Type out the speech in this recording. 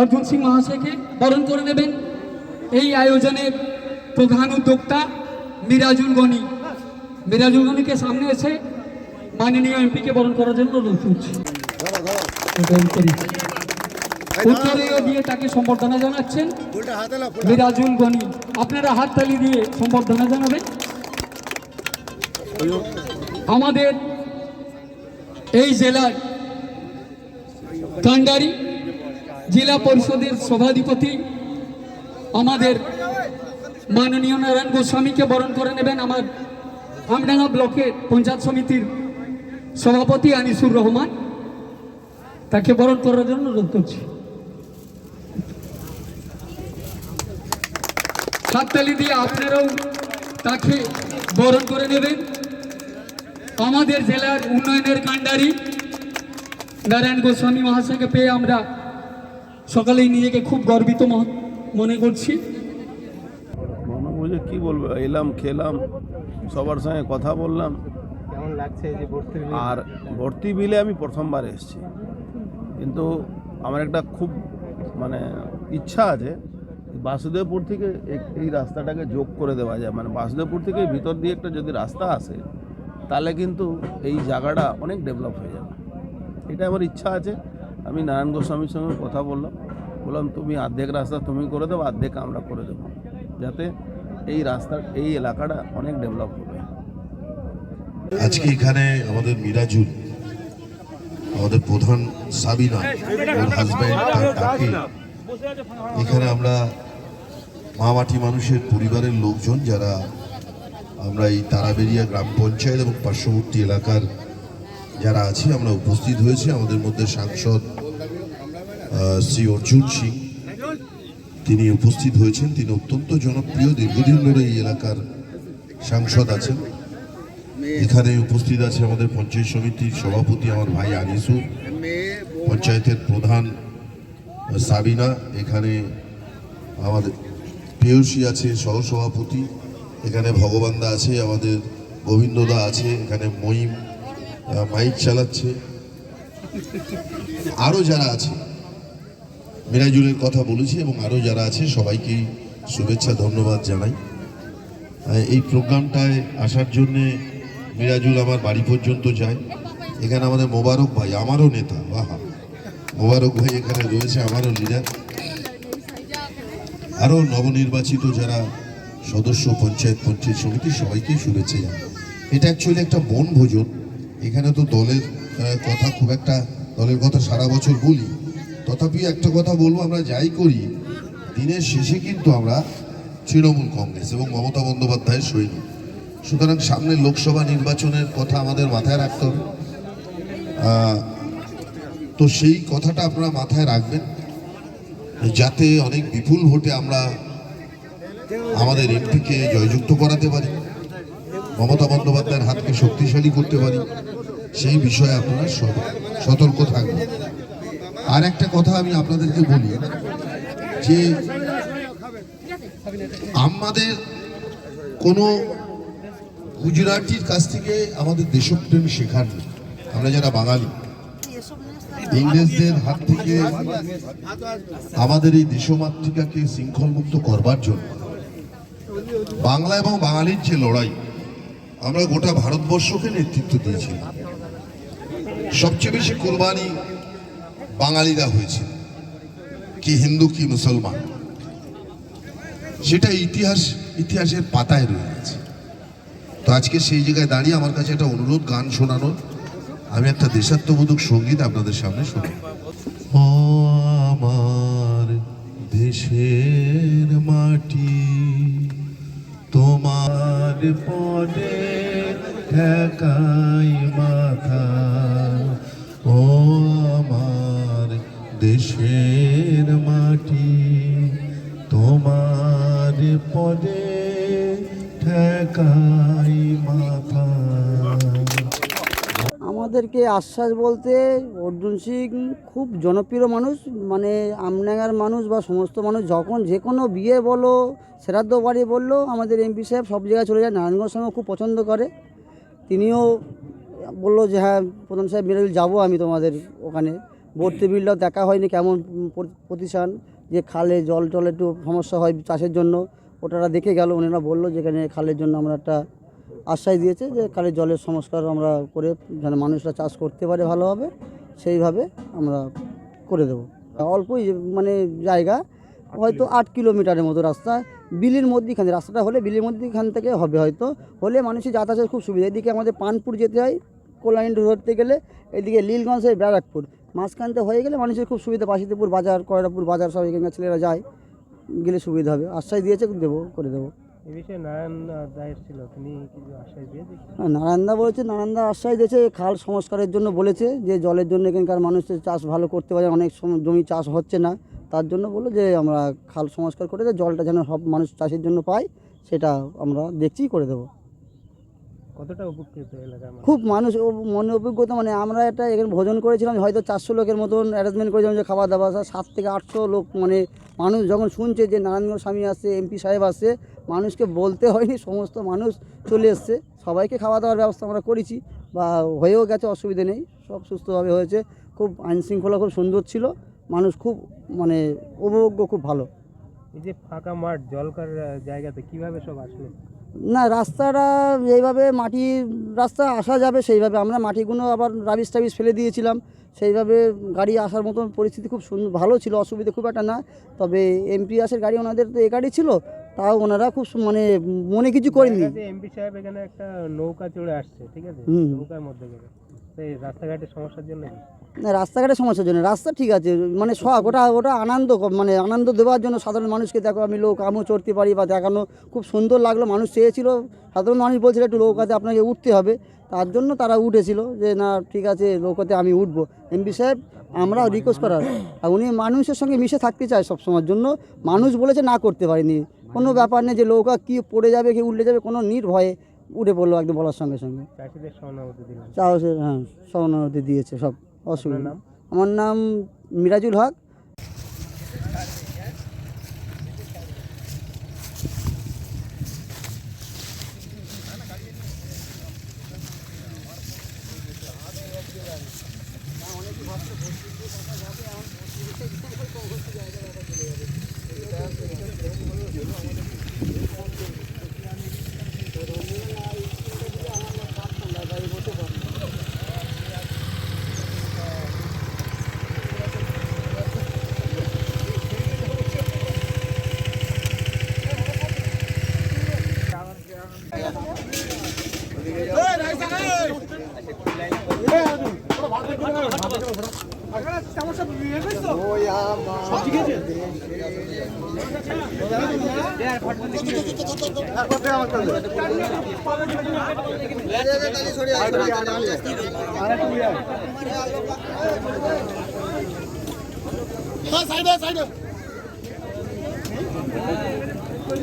অর্জুন সিং মহাশয়কে বরণ করে নেবেন। এই আয়োজনের প্রধান উদ্যোক্তা মিরাজুল গনি। মিরাজুল গনিকে সামনে এসে মাননীয় এমপিকে বরণ করার জন্য অনুরোধ উত্তরীয় দিয়ে তাকে সম্বর্ধনা জানাচ্ছেন মিরাজুল গনি। আপনারা হাততালি দিয়ে সম্বর্ধনা জানাবেন। আমাদের এই জেলার কান্ডারি জেলা পরিষদের সভাধিপতি আমাদের মাননীয় নারায়ণ গোস্বামীকে বরণ করে নেবেন আমার আমডাঙ্গা ব্লকের পঞ্চায়েত সমিতির সভাপতি আনিসুর রহমান। তাকে বরণ করার জন্য অনুরোধ করছি। হাততালি দিয়ে আপনারাও তাকে বরণ করে নেবেন। আমাদের জেলার উন্নয়নের কাণ্ডারি নারায়ণ গোস্বামী মহাশয়কে পেয়ে আমরা সকালেই নিজেকে খুব গর্বিত মনে করছি। মনে বুঝে কী বলব? এলাম খেলাম সবার সঙ্গে কথা বললাম। কেমন লাগছে যে আর ভর্তি বিলে আমি প্রথমবার এসেছি। কিন্তু আমার একটা খুব মানে ইচ্ছা আছে বাসুদেবপুর থেকে এই- এই রাস্তাটাকে যোগ করে দেওয়া যায়। মানে বাসুদেবপুর থেকে ভিতর দিয়ে একটা যদি রাস্তা আসে তাহলে কিন্তু এই জায়গাটা অনেক ডেভেলপ হয়ে যাবে। এটা আমার ইচ্ছা আছে। আমি নারায়ণ গোস্বামীর সঙ্গে কথা বললাম। বললাম, তুমি অর্ধেক রাস্তা তুমি করে দেবো অর্ধেক আমরা করে দেবো। যাতে এই রাস্তা এই এলাকাটা অনেক ডেভেলপ হবে। আজকে এখানে আমাদের মিরাজুল, আমাদের প্রধান সাবিনা, ওর হাজব্যান্ড এখানে আমরা মামাটি মানুষের পরিবারের লোকজন যারা আমরা এই তারাবেরিয়া গ্রাম পঞ্চায়েত এবং পার্শ্ববর্তী এলাকার যারা আছি, আমরা উপস্থিত হয়েছি। আমাদের মধ্যে সাংসদ শ্রী অর্জুন সিং। তিনি উপস্থিত হয়েছেন। তিনি অত্যন্ত জনপ্রিয়। দীর্ঘদিন ধরে এই এলাকার সাংসদ আছেন। এখানে উপস্থিত আছে আমাদের পঞ্চায়েত সমিতির সভাপতি আমার ভাই আনিসুর পঞ্চায়েতের প্রধান সাবিনা। এখানে আমাদের পেয়সী আছে, সহসভাপতি। এখানে ভগবানদা আছে, আমাদের গোবিন্দদা আছে, এখানে মহিম মাইক চালাচ্ছে। আরও যারা আছে, মিরাজুলের কথা বলেছি এবং আরও যারা আছে সবাইকেই শুভেচ্ছা, ধন্যবাদ জানাই। এই প্রোগ্রামটায় আসার জন্যে মিরাজুল আমার বাড়ি পর্যন্ত যায়। এখানে আমাদের মোবারক ভাই, আমারও নেতা, বাহা। মোবারক ভাই এখানে রয়েছে, আমারও লিডার। আরও নবনির্বাচিত যারা সদস্য, পঞ্চায়েত পঞ্চায়েত সমিতি সবাইকেই শুভেচ্ছা জানাই। এটা অ্যাকচুয়ালি একটা বনভোজন। এখানে তো দলের কথা খুব একটা, দলের কথা সারা বছর বলি। তথাপি একটা কথা বলব, আমরা যাই করি, দিনের শেষে কিন্তু আমরা তৃণমূল কংগ্রেস এবং মমতা বন্দ্যোপাধ্যায়ের সৈনিক সুতরাং সামনে লোকসভা নির্বাচনের কথা আমাদের মাথায় রাখতে হবে। তো সেই কথাটা আপনারা মাথায় রাখবেন, যাতে অনেক বিপুল ভোটে আমরা আমাদের এমপিকে জয়যুক্ত করাতে পারি। মমতা বন্দ্যোপাধ্যায়ের হাতকে শক্তিশালী করতে পারি, সেই বিষয়ে আপনারা সত- সতর্ক থাকবেন। আর একটা কথা আমি আপনাদেরকে বলি, যে আমাদের কোনো গুজরাটির কাছ থেকে আমাদের দেশপ্রেম শেখার নেই। আমরা যারা বাঙালি, ইংরেজদের হাত থেকে আমাদের এই দেশমাতৃকাকে শৃঙ্খলমুক্ত করবার জন্য বাংলা এবং বাঙালির যে লড়াই আমরা গোটা ভারতবর্ষকে নেতৃত্ব দিয়েছিলাম সবচেয়ে বেশি কোরবানি বাঙালিরা হয়েছে। কি হিন্দু, কি মুসলমান। সেটা ইতিহাস, ইতিহাসের পাতায় রয়ে গেছে। তো আজকে সেই জায়গায় দাঁড়িয়ে আমার কাছে একটা অনুরোধ, গান শোনানোর। আমি একটা দেশাত্মবোধক সংগীত আপনাদের সামনে শুনি আমার দেশের মাটি। তোমার পদে ঠেকাই মাথা আশ্বাস বলতে অর্জুন সিং খুব জনপ্রিয় মানুষ মানে আমডাঙ্গার মানুষ বা সমস্ত মানুষ, যখন যে কোনো বিয়ে বলো, শ্রাদ্ধ বাড়ি বলল, আমাদের এমপি সাহেব সব জায়গায় চলে যায়। নারায়ণগঞ্জ সঙ্গে খুব পছন্দ করে। তিনিও বলল যে হ্যাঁ প্রধান সাহেব মেরে যাব আমি তোমাদের ওখানে। ভর্তি বিলটাও দেখা হয়নি কেমন প্রতিষ্ঠান, যে খালে জল টল একটু সমস্যা হয় চাষের জন্য। ওটারা দেখে গেল ওনারা বলল যেখানে খালের জন্য আমরা একটা আশ্বাস দিয়েছে যে খালের জলের সংস্কার আমরা করে যেন মানুষরা চাষ করতে পারে ভালোভাবে সেইভাবে আমরা করে দেবো। অল্পই মানে জায়গা হয়তো আট কিলোমিটারের মতো রাস্তা বিলির মধ্যেখানে রাস্তাটা হলে বিলির মধ্যেখান থেকে হবে হয়তো হলে মানুষের যাতায়াতের খুব সুবিধা। এদিকে আমাদের পানপুর যেতে হয় কোলাইন ধরতে গেলে এদিকে লীলগঞ্জ হয়ে ব্যারাকপুর। মাঝখানতে হয়ে গেলে মানুষের খুব সুবিধা বাসিদেপুর বাজার কয়রাপুর বাজার সব এখানকার ছেলেরা যায় গেলে সুবিধা হবে। আশ্বাস দিয়েছে দেবো করে দেবো। এই বিষয়ে নারায়ণ দায়ের ছিল তিনি কিছু আশ্বাস দিয়েছে হ্যাঁ, নারায়ণদা বলেছে নারায়ণদা আশ্বাস দিয়েছে খাল সংস্কারের জন্য বলেছে যে জলের জন্য এখানকার মানুষের চাষ ভালো করতে পারে অনেক সময় জমি চাষ হচ্ছে না তার জন্য বলল যে আমরা খাল সংস্কার করে জলটা যেন সব মানুষ চাষের জন্য পায় সেটা আমরা দেখছি করে দেবো। কতটা উপকৃত মানুষ? খুব মানুষ মনে অভিজ্ঞতা মানে আমরা একটা এখানে ভোজন করেছিলাম হয়তো চারশো লোকের মতন অ্যারেঞ্জমেন্ট করেছিলাম যে খাওয়া দাওয়া সব সাত থেকে আটশো লোক মানে মানুষ যখন শুনছে যে নারায়ণগঞ্জ স্বামী আসছে এমপি সাহেব আসছে মানুষকে বলতে হয়নি সমস্ত মানুষ চলে এসছে। সবাইকে খাওয়া দাওয়ার ব্যবস্থা আমরা করেছি বা হয়েও গেছে অসুবিধে নেই সব সুস্থভাবে হয়েছে। খুব আইন শৃঙ্খলা খুব সুন্দর ছিল মানুষ খুব মানে উপভোগ্য খুব ভালো। এই যে ফাঁকা মাঠ জলকার জায়গাতে কীভাবে সব আসলো? না রাস্তাটা এইভাবে মাটি রাস্তা আসা যাবে সেইভাবে। আমরা মাটিগুলো আবার রাবিশ টাবিশ ফেলে দিয়েছিলাম। সেইভাবে গাড়ি আসার মতন পরিস্থিতি খুব সুন্দর ভালো ছিল অসুবিধা খুব একটা না। তবে এমপি আসের গাড়ি ওনাদের তো এ গাড়ি ছিল। তাও ওনারা খুব মানে মনে কিছু করেনি এমপি সাহেব এখানে একটা নৌকা চড়ে আসছে ঠিক আছে? নৌকার মধ্যে করে। সেই রাস্তাঘাটের সমস্যার জন্য রাস্তাঘাটের সমস্যার জন্য। রাস্তা ঠিক আছে মানে শখ ওটা ওটা আনন্দ মানে আনন্দ দেওয়ার জন্য সাধারণ মানুষকে দেখো আমি লোক আমিও চড়তে পারি বা দেখানো খুব সুন্দর লাগল মানুষ চেয়েছিল সাধারণ মানুষ বলছিল একটু নৌকাতে আপনাকে উঠতে হবে। তার জন্য তারা উঠেছিল যে না ঠিক আছে নৌকাতে আমি উঠবো। এমপি সাহেব আমরা রিকোয়েস্ট করার আর উনি মানুষের সঙ্গে মিশে থাকতে চায় সবসময়ের জন্য মানুষ বলেছে না করতে পারিনি। কোনো ব্যাপার নেই যে নৌকা কী পড়ে যাবে কি উল্টে যাবে কোনো নির্ভয়ে উঠে পড়ল একদম বলার সঙ্গে সঙ্গে। চাষিদের সহানুভূতি হ্যাঁ সহানুভূতি দিয়েছে সব। অসুবিধা নাম? আমার নাম মিরাজুল হক সাইডে সাইডে।